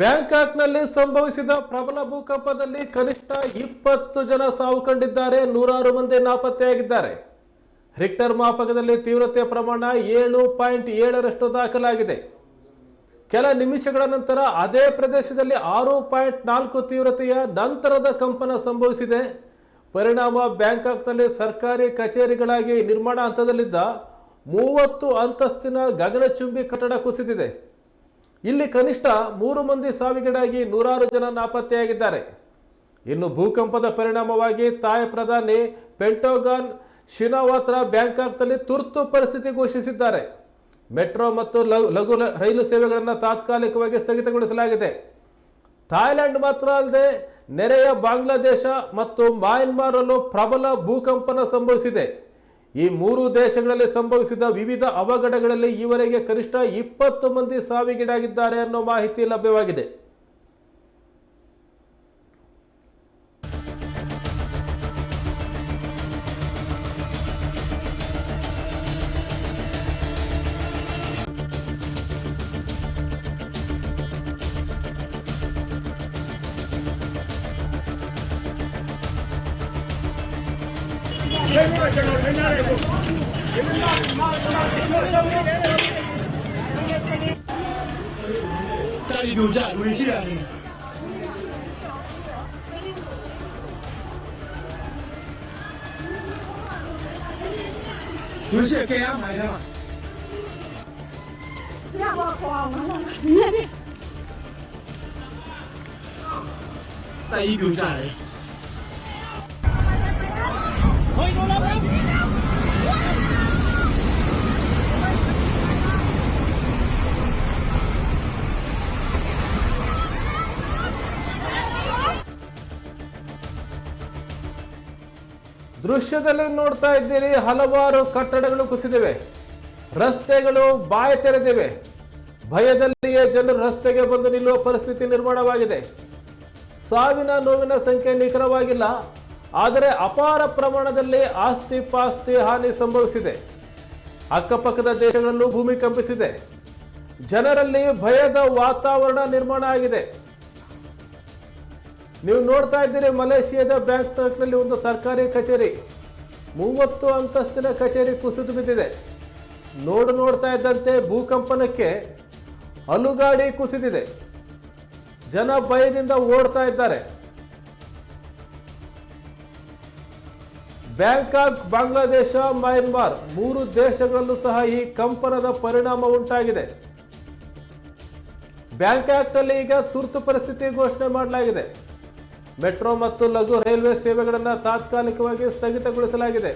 ಬ್ಯಾಂಕಾಕ್ನಲ್ಲಿ ಸಂಭವಿಸಿದ ಪ್ರಬಲ ಭೂಕಂಪದಲ್ಲಿ ಕನಿಷ್ಠ ಇಪ್ಪತ್ತು ಜನ ಸಾವು ಕಂಡಿದ್ದಾರೆ ನೂರಾರು ಮಂದಿ ನಾಪತ್ತೆಯಾಗಿದ್ದಾರೆ. ರಿಕ್ಟರ್ ಮಾಪಕದಲ್ಲಿ ತೀವ್ರತೆಯ ಪ್ರಮಾಣ ಏಳು ಪಾಯಿಂಟ್ ಏಳರಷ್ಟು ದಾಖಲಾಗಿದೆ. ಕೆಲ ನಿಮಿಷಗಳ ನಂತರ ಅದೇ ಪ್ರದೇಶದಲ್ಲಿ ಆರು ಪಾಯಿಂಟ್ ನಾಲ್ಕು ತೀವ್ರತೆಯ ನಂತರದ ಕಂಪನ ಸಂಭವಿಸಿದೆ. ಪರಿಣಾಮ ಬ್ಯಾಂಕಾಕ್ನಲ್ಲಿ ಸರ್ಕಾರಿ ಕಚೇರಿಗಳಾಗಿ ನಿರ್ಮಾಣ ಹಂತದಲ್ಲಿದ್ದ ಮೂವತ್ತು ಅಂತಸ್ತಿನ ಗಗನಚುಂಬಿ ಕಟ್ಟಡ ಕುಸಿದಿದೆ. ಇಲ್ಲಿ ಕನಿಷ್ಠ ಮೂರು ಮಂದಿ ಸಾವಿಗೀಡಾಗಿ ನೂರಾರು ಜನ ನಾಪತ್ತೆಯಾಗಿದ್ದಾರೆ. ಇನ್ನು ಭೂಕಂಪದ ಪರಿಣಾಮವಾಗಿ ತಾಯ್ ಪ್ರಧಾನಿ ಪೆಂಟೋಗಾನ್ ಶಿನಾವಾತ್ರ ಬ್ಯಾಂಕಾಕ್ನಲ್ಲಿ ತುರ್ತು ಪರಿಸ್ಥಿತಿ ಘೋಷಿಸಿದ್ದಾರೆ. ಮೆಟ್ರೋ ಮತ್ತು ಲಘು ರೈಲು ಸೇವೆಗಳನ್ನು ತಾತ್ಕಾಲಿಕವಾಗಿ ಸ್ಥಗಿತಗೊಳಿಸಲಾಗಿದೆ. ಥಾಯ್ಲೆಂಡ್ ಮಾತ್ರ ಅಲ್ಲದೆ ನೆರೆಯ ಬಾಂಗ್ಲಾದೇಶ ಮತ್ತು ಮಯನ್ಮಾರಲ್ಲೂ ಪ್ರಬಲ ಭೂಕಂಪನ ಸಂಭವಿಸಿದೆ. ಈ ಮೂರು ದೇಶಗಳಲ್ಲಿ ಸಂಭವಿಸಿದ ವಿವಿಧ ಅವಘಡಗಳಲ್ಲಿ ಈವರೆಗೆ ಕನಿಷ್ಠ ಇಪ್ಪತ್ತು ಮಂದಿ ಸಾವಿಗೀಡಾಗಿದ್ದಾರೆ ಅನ್ನೋ ಮಾಹಿತಿ ಲಭ್ಯವಾಗಿದೆ. တာလီတို့ကြလူရှိရတယ်လူရှိကဲရမှာလဲမှာဆရာဘာခေါ်အောင်လဲတာလီတို့ကြတယ် ದೃಶ್ಯದಲ್ಲಿ ನೋಡ್ತಾ ಇದ್ದೀರಿ, ಹಲವಾರು ಕಟ್ಟಡಗಳು ಕುಸಿದಿವೆ. ರಸ್ತೆಗಳು ಬಾಯಿ ತೆರೆದಿವೆ. ಭಯದಲ್ಲಿಯೇ ಜನರು ರಸ್ತೆಗೆ ಬಂದು ನಿಲ್ಲುವ ಪರಿಸ್ಥಿತಿ ನಿರ್ಮಾಣವಾಗಿದೆ. ಸಾವಿನ ನೋವಿನ ಸಂಖ್ಯೆ ನಿಖರವಾಗಿಲ್ಲ, ಆದರೆ ಅಪಾರ ಪ್ರಮಾಣದಲ್ಲಿ ಆಸ್ತಿ ಪಾಸ್ತಿ ಹಾನಿ ಸಂಭವಿಸಿದೆ. ಅಕ್ಕಪಕ್ಕದ ದೇಶಗಳಲ್ಲೂ ಭೂಮಿ ಕಂಪಿಸಿದೆ. ಜನರಲ್ಲಿ ಭಯದ ವಾತಾವರಣ ನಿರ್ಮಾಣ ಆಗಿದೆ. ನೀವು ನೋಡ್ತಾ ಇದ್ದೀರಿ ಮಲೇಷಿಯಾದ ಬ್ಯಾಂಕಾಕ್ನಲ್ಲಿ ಒಂದು ಸರ್ಕಾರಿ ಕಚೇರಿ. ಮೂವತ್ತು ಅಂತಸ್ತಿನ ಕಚೇರಿ ಕುಸಿದು ಬಿದ್ದಿದೆ. ನೋಡು ನೋಡ್ತಾ ಇದ್ದಂತೆ ಭೂಕಂಪನಕ್ಕೆ ಅಲುಗಾಡಿ ಕುಸಿದಿದೆ. ಜನ ಭಯದಿಂದ ಓಡ್ತಾ ಇದ್ದಾರೆ. ಬ್ಯಾಂಕಾಕ್, ಬಾಂಗ್ಲಾದೇಶ, ಮ್ಯಾನ್ಮಾರ್ ಮೂರು ದೇಶಗಳಲ್ಲೂ ಸಹ ಈ ಕಂಪನದ ಪರಿಣಾಮ ಉಂಟಾಗಿದೆ. ಬ್ಯಾಂಕಾಕ್ನಲ್ಲಿ ಈಗ ತುರ್ತು ಪರಿಸ್ಥಿತಿ ಘೋಷಣೆ ಮಾಡಲಾಗಿದೆ. ಮೆಟ್ರೋ ಮತ್ತು ಲಘು ರೈಲ್ವೆ ಸೇವೆಗಳನ್ನು ತಾತ್ಕಾಲಿಕವಾಗಿ ಸ್ಥಗಿತಗೊಳಿಸಲಾಗಿದೆ.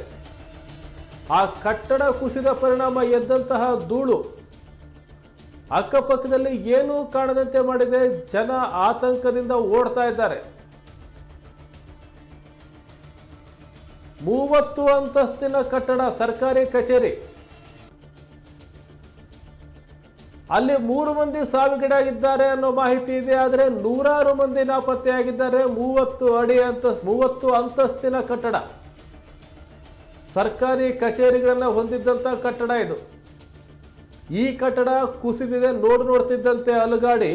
ಆ ಕಟ್ಟಡ ಕುಸಿದ ಪರಿಣಾಮ ಎದ್ದಂತಹ ಧೂಳು. ಅಕ್ಕಪಕ್ಕದಲ್ಲಿ ಏನೂ ಕಾಣದಂತೆ ಮಾಡಿದೆ ಜನ ಆತಂಕದಿಂದ ಓಡ್ತಾ ಇದ್ದಾರೆ. ಮೂವತ್ತು ಅಂತಸ್ತಿನ ಕಟ್ಟಡ ಸರ್ಕಾರಿ ಕಚೇರಿ. ಅಲ್ಲಿ ಮೂರು ಮಂದಿ ಸಾವಿಗೀಡಾಗಿದ್ದಾರೆ ಅನ್ನೋ ಮಾಹಿತಿ ಇದೆ, ಆದರೆ ನೂರಾರು ಮಂದಿ ನಾಪತ್ತೆಯಾಗಿದ್ದಾರೆ. ಮೂವತ್ತು ಅಡಿ ಅಂತ, ಮೂವತ್ತು ಅಂತಸ್ತಿನ ಕಟ್ಟಡ. ಸರ್ಕಾರಿ ಕಚೇರಿಗಳನ್ನು ಹೊಂದಿದ್ದಂಥ ಕಟ್ಟಡ ಇದು. ಈ ಕಟ್ಟಡ ಕುಸಿದಿದೆ, ನೋಡಿ ನೋಡ್ತಿದ್ದಂತೆ ಅಲುಗಾಡಿ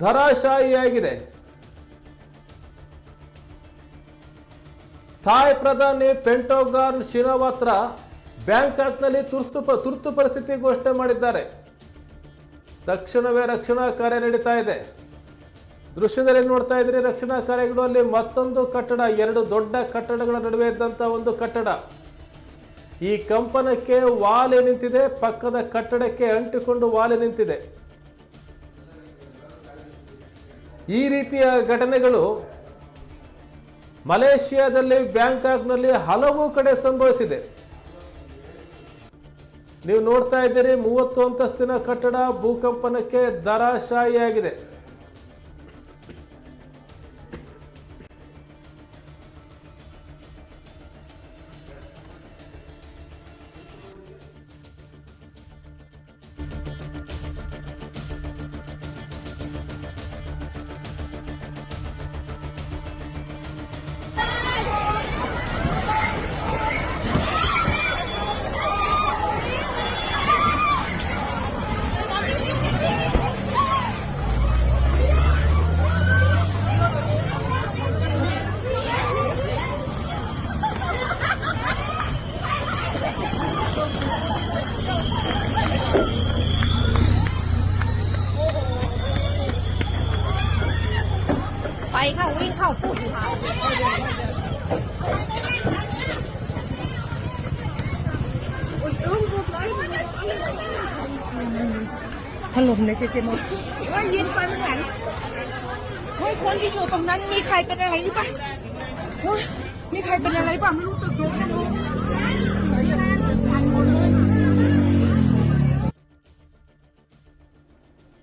ಧರಾಶಾಹಿಯಾಗಿದೆ ಥಾಯ್ ಪ್ರಧಾನಿ ಪೆಂಟೋಗಾರ್ನ್ ಶಿನೋವಾತ್ರ ಬ್ಯಾಂಕಾಕ್ನಲ್ಲಿ ತುರ್ತು ತುರ್ತು ಪರಿಸ್ಥಿತಿ ಘೋಷಣೆ ಮಾಡಿದ್ದಾರೆ. ತಕ್ಷಣವೇ ರಕ್ಷಣಾ ಕಾರ್ಯ ನಡೀತಾ ಇದೆ. ದೃಶ್ಯದಲ್ಲಿ ನೋಡ್ತಾ ಇದ್ರಿ ರಕ್ಷಣಾ ಕಾರ್ಯಗಳು ಅಲ್ಲಿ ಮತ್ತೊಂದು ಕಟ್ಟಡ, ಎರಡು ದೊಡ್ಡ ಕಟ್ಟಡಗಳ ನಡುವೆ ಇದ್ದಂಥ ಒಂದು ಕಟ್ಟಡ. ಈ ಕಂಪನಕ್ಕೆ ವಾಲೆ ನಿಂತಿದೆ, ಪಕ್ಕದ ಕಟ್ಟಡಕ್ಕೆ ಅಂಟಿಕೊಂಡು ವಾಲೆ ನಿಂತಿದೆ. ಈ ರೀತಿಯ ಘಟನೆಗಳು ಮಲೇಷಿಯಾದಲ್ಲಿ ಬ್ಯಾಂಕಾಕ್ನಲ್ಲಿ ಹಲವು ಕಡೆ ಸಂಭವಿಸಿದೆ. ನೀವು ನೋಡ್ತಾ ಇದ್ದೀರಿ ಮೂವತ್ತು ಅಂತಸ್ತಿನ ಕಟ್ಟಡ ಭೂಕಂಪನಕ್ಕೆ ದರಾಶಾಹಿಯಾಗಿದೆ ถล่มในเจเจหมดว่ายิงไปมันหลังเฮ้ยคนที่อยู่ตรงนั้นมีใครเป็นอะไรหรือเปล่าเฮ้ยมีใครเป็นอะไรเปล่าไม่รู้ตึกเลยไม่รู้